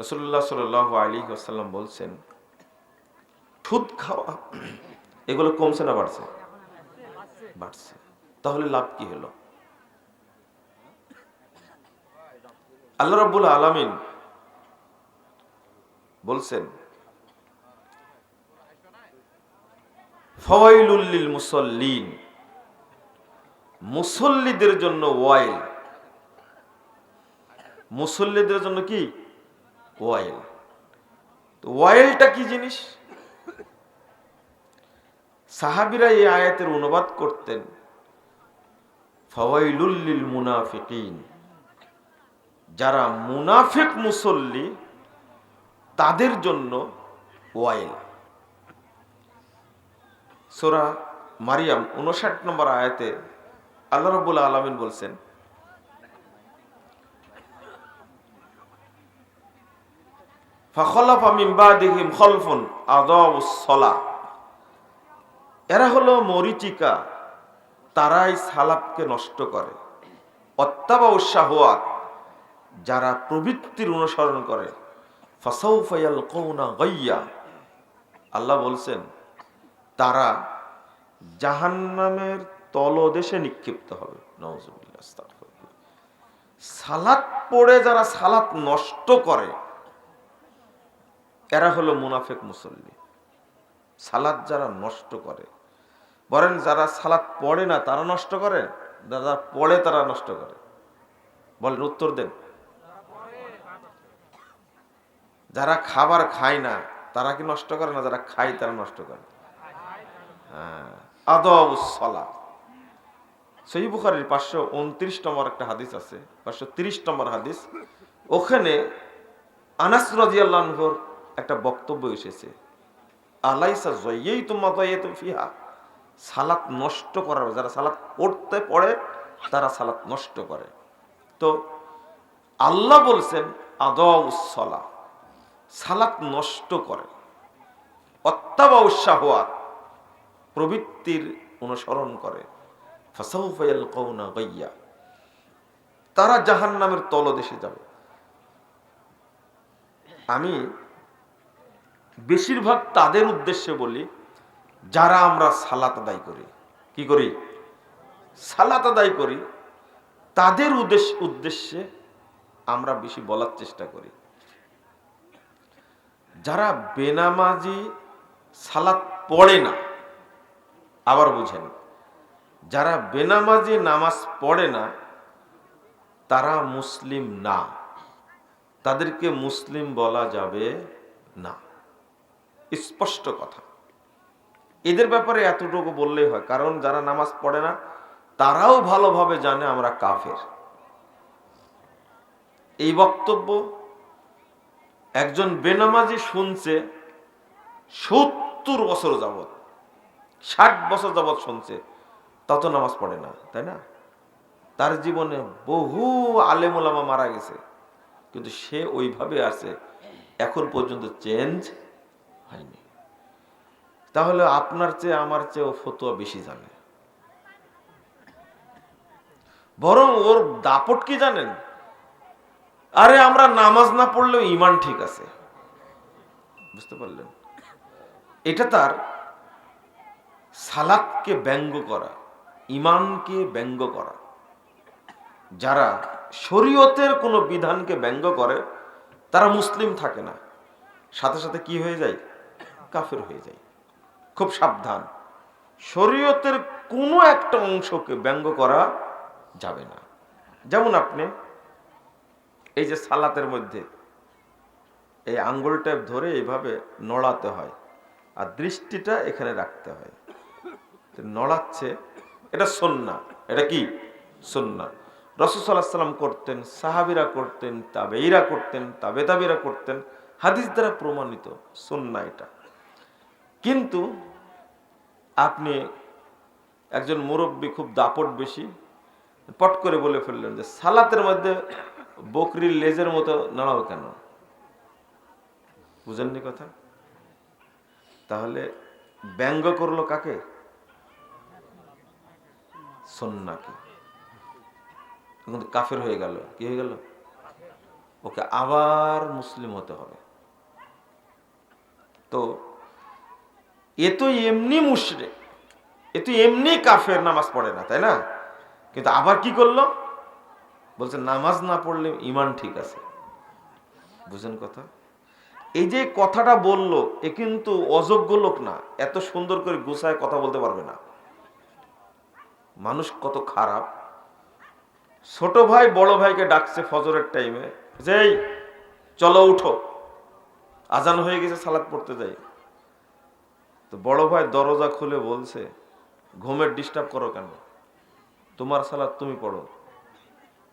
রসুল্লাহ সাল আলী আসাল্লাম বলছেন সুদ খাওয়া, এগুলো কমছে না বাড়ছে? বাড়ছে। তাহলে লাভ কি হলো? আল্লাহ রাব্বুল আলামিন বলছেন ফওয়াইলুল্লিল মুসল্লিন, মুসল্লিদের জন্য ওয়াইল, মুসল্লিদের জন্য কি? ওয়াইল তো ওয়াইলটা কি জিনিস? সাহাবিরা এই আয়াতের অনুবাদ করতেন ফওয়াইলুল্লিল মুনাফিকিন যারা মুনাফিক মুসল্লি, তাদের জন্য ওয়াইল সোরা মারিয়াম উনষাট নম্বর আয়াতে আল্লাহ রবুল আলমিন বলছেন ফখলফ মিন বাদিহিম খলফুন আদাউস সলা। এরা হলো মরিচিকা, তারাই সালাদকে নষ্ট করে। অত্যাবা উৎসাহাত যারা প্রবৃত্তির অনুসরণ করে। ফসৌফয়াল কৌনা গাইয়া। আল্লাহ বলছেন, তারা জাহান্নামের তলদেশে নিক্ষিপ্ত হবে। আস্তাগফিরুল্লাহ। সালাত পড়ে যারা সালাত নষ্ট করে এরা হলো মুনাফেক মুসল্লি। সালাদ যারা নষ্ট করে। বলেন, যারা সালাদ পড়ে না, তারা নষ্ট করে? যারা পড়ে, তারা নষ্ট করে। বলেন, উত্তর দেন। যারা খাবার খায় না, তারা কি নষ্ট করে না? যারা খায়, তারা নষ্ট করে। হ্যাঁ। আদসলা সহি বুখারির পাঁচশো উনত্রিশ নম্বর একটা হাদিস আছে। পাঁচশো তিরিশ নম্বর হাদিস। ওখানে আনাস রাজিয়াল্লাহর একটা বক্তব্য এসেছে। আলাইসা জয়েই তোমা তো ফিহা। সালাত নষ্ট করার যারা সালাত পড়তে পড়ে, তারা সালাত নষ্ট করে। তো আল্লাহ বলছেন আদসলা সালাত নষ্ট করে। অত্যাবা উৎসাহাত প্রবৃত্তির অনুসরণ করে। তারা জাহান নামের তলদেশে যাবে। আমি বেশিরভাগ তাদের উদ্দেশ্যে বলি, যারা আমরা সালাত আদায় করি, কি করি? সালাত আদায় করি, তাদের উদ্দেশ্য উদ্দেশ্যে আমরা বেশি বলার চেষ্টা করি। যারা বেনামাজি সালাত পড়ে না, আবার বুঝেন, যারা বেনামাজি নামাজ পড়ে না, তারা মুসলিম না। তাদেরকে মুসলিম বলা যাবে না। স্পষ্ট কথা। এদের ব্যাপারে এতটুকু বললেই হয়, কারণ যারা নামাজ পড়ে না, তারাও ভালোভাবে জানে আমরা কাফের। এই বক্তব্য একজন বেনামাজি শুনছে, সত্তর বছর যাবৎ, ষাট বছর যাবৎ শুনছে তত নামাজ পড়ে না, তাই না? তার জীবনে বহু আলেমুলামা মারা গেছে, কিন্তু সে ওইভাবে আছে, এখন পর্যন্ত চেঞ্জ হয়নি। তাহলে আপনার চেয়ে আমার চেয়ে ও ফতোয়া বেশি জানে। বরং ওর দাপট কি জানেন? আরে আমরা নামাজ না পড়লেও ইমান ঠিক আছে। বুঝতে পারলেন? এটা তার সালাদকে ব্যঙ্গ করা ইমানকে ব্যঙ্গ করা। যারা শরীয়তের কোনো বিধানকে ব্যঙ্গ করে, তারা মুসলিম থাকে না। সাথে সাথে কি হয়ে যায়? কাফের হয়ে যায়। খুব সাবধান। শরীয়তের কোনো একটা অংশকে ব্যঙ্গ করা যাবে না। যেমন আপনি এই যে সালাতের মধ্যে এই আঙ্গুলটা ধরে এইভাবে নড়াতে হয় আর দৃষ্টিটা এখানে রাখতে হয়। নড়াচ্ছে, এটা সন্না এটা কি? সন্না রসুসাল্লাহ সাল্লাম করতেন, সাহাবিরা করতেন তাবেইরা করতেন তাবে তাবিরা করতেন। হাদিস দ্বারা প্রমাণিত সন্না এটা। কিন্তু আপনি একজন মুরব্বী খুব দাপট বেশি, পট করে বলে ফেললেন যে সালাতের মধ্যে বকরির লেজের মতো নাড়াও কেন? বুঝেননি কথা? তাহলে ব্যঙ্গ করল কাকে? সন্নাকে। কিন্তু কাফের হয়ে গেল, কি হয়ে গেল? ওকে আবার মুসলিম হতে হবে। তো এ তো এমনি মুশরে এ তো এমনি কাফের নামাজ পড়ে না, তাই না? কিন্তু আবার কি করল? বলছে, নামাজ না পড়লে ইমান ঠিক আছে। বুঝেন কথা? এই যে কথাটা বলল, এ কিন্তু অযোগ্য লোক না, এত সুন্দর করে গুছায় কথা বলতে পারবে না। মানুষ কত খারাপ। ছোট ভাই বড় ভাইকে ডাকছে ফজরের টাইমে যেই, চলো উঠো। আজান হয়ে গেছে সালাদ পড়তে যাই। তো বড় ভাই দরজা খুলে বলছে, ঘুমের ডিস্টার্ব করো কেন? তোমার সালাদ তুমি পড়ো।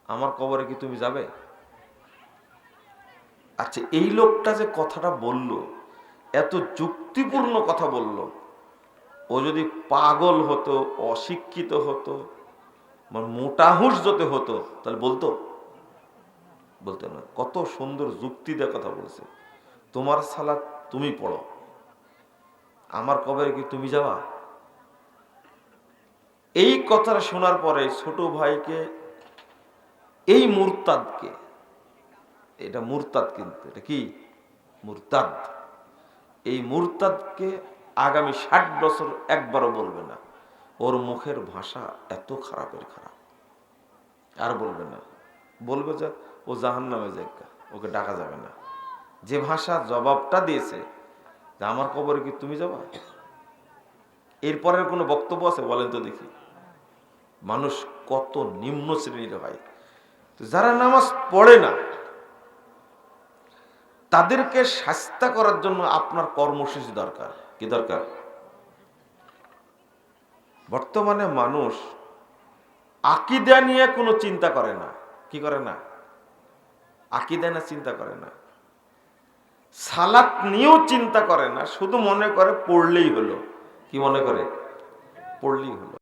আমার কবরে কি তুমি যাবে? আচ্ছা এই লোকটা যে কথাটা বলল, এত যুক্তিপূর্ণ কথা বলল, ও যদি পাগল হতো, অশিক্ষিত হতো মানে মোটাহুস যদি হতো, তাহলে বলতো? বলতো না। কত সুন্দর যুক্তি দিয়ে কথা বলছে। তোমার সালাদ তুমি পড়ো। আমার কবরে কি তুমি যাওয়া এই কথাটা শোনার পরে ছোট ভাইকে, এই মুরতাদকে, এটা মুরতাদ কিন্তু, এটা কি? মুরতাদ। এই মুরতাদকে আগামী ষাট বছর একবারও বলবে না। ওর মুখের ভাষা এত খারাপের খারাপ। আর বলবে না। বলবে যে, ও জাহান নামে জায়গা ওকে ডাকা যাবে না। যে ভাষা জবাবটা দিয়েছে যে আমার কবরে কি তুমি যাবা? এরপরের কোনো বক্তব্য আছে বলেন তো দেখি। মানুষ কত নিম্ন শ্রেণির হয়। যারা নামাজ পড়ে না, তাদেরকে শাস্তা করার জন্য আপনার কর্মসূচি দরকার। কি দরকার? বর্তমানে মানুষ আকিদা নিয়ে কোনো চিন্তা করে না। কি করে না? আকিদা না চিন্তা করে না। সালাত নিয়েও চিন্তা করে না, শুধু মনে করে পড়লেই হলো। কি মনে করে? পড়লেই হলো।